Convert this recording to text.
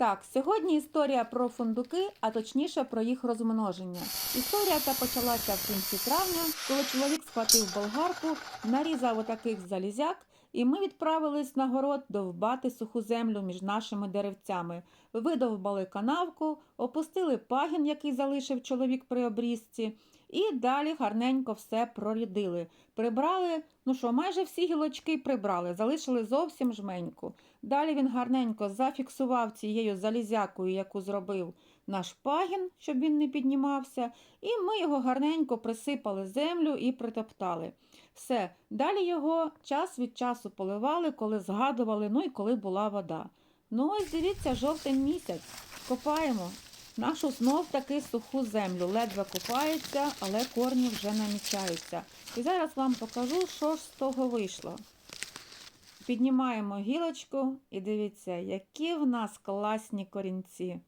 Так, сьогодні історія про фундуки, а точніше про їх розмноження. Історія та почалася в кінці травня, коли чоловік схватив болгарку, нарізав отаких залізяк, і ми відправились на город довбати суху землю між нашими деревцями. Видовбали канавку, опустили пагін, який залишив чоловік при обрізці, і далі гарненько все прорядили. Прибрали, ну що, майже всі гілочки прибрали, залишили зовсім жменьку. Далі він гарненько зафіксував цією залізякою, яку зробив наш пагін, щоб він не піднімався, і ми його гарненько присипали землю і притоптали. Все, далі його час від часу поливали, коли згадували, ну і коли була вода. Ну ось дивіться, жовтень місяць. Копаємо. Нашу знов таки суху землю. Ледве копається, але корні вже намічаються. І зараз вам покажу, що ж з того вийшло. Піднімаємо гілочку і дивіться, які в нас класні корінці.